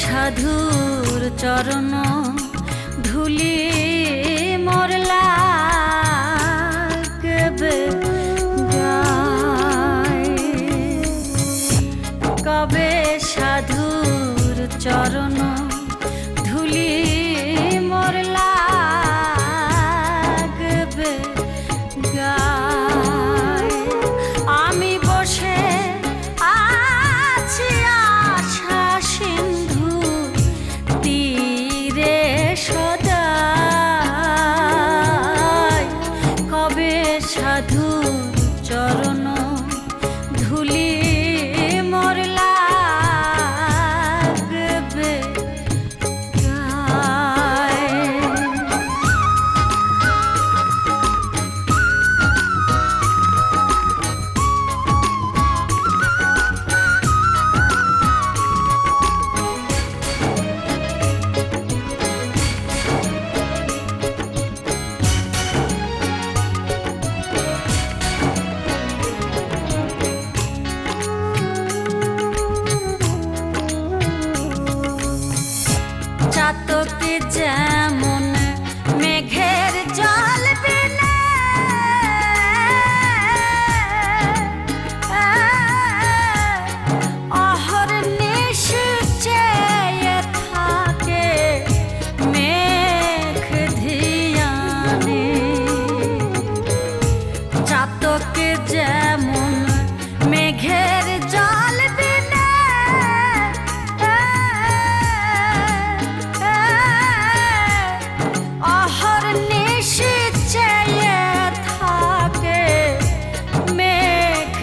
সাধুর চরণ ধুলি মরলা কবে সাধুর চরণ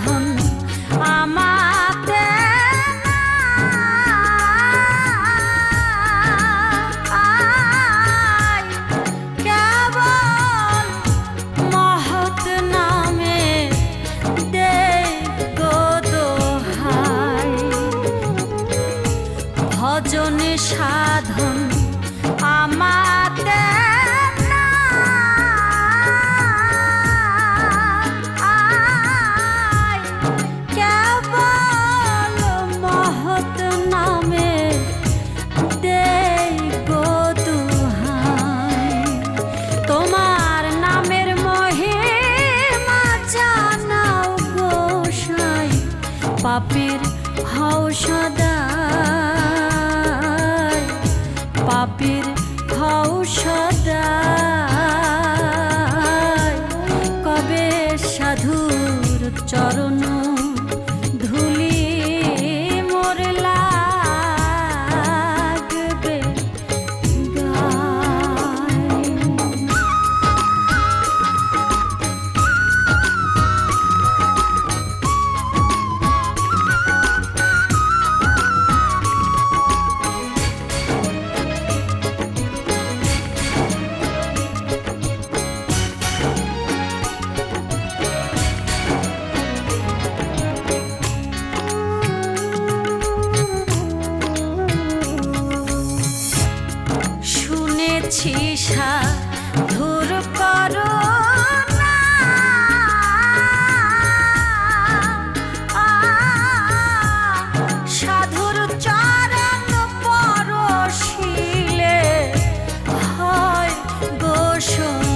সাধন আমাতে পাপের হও সাদা। পাপের হও সাদা। কবে সাধুর চরণ 说。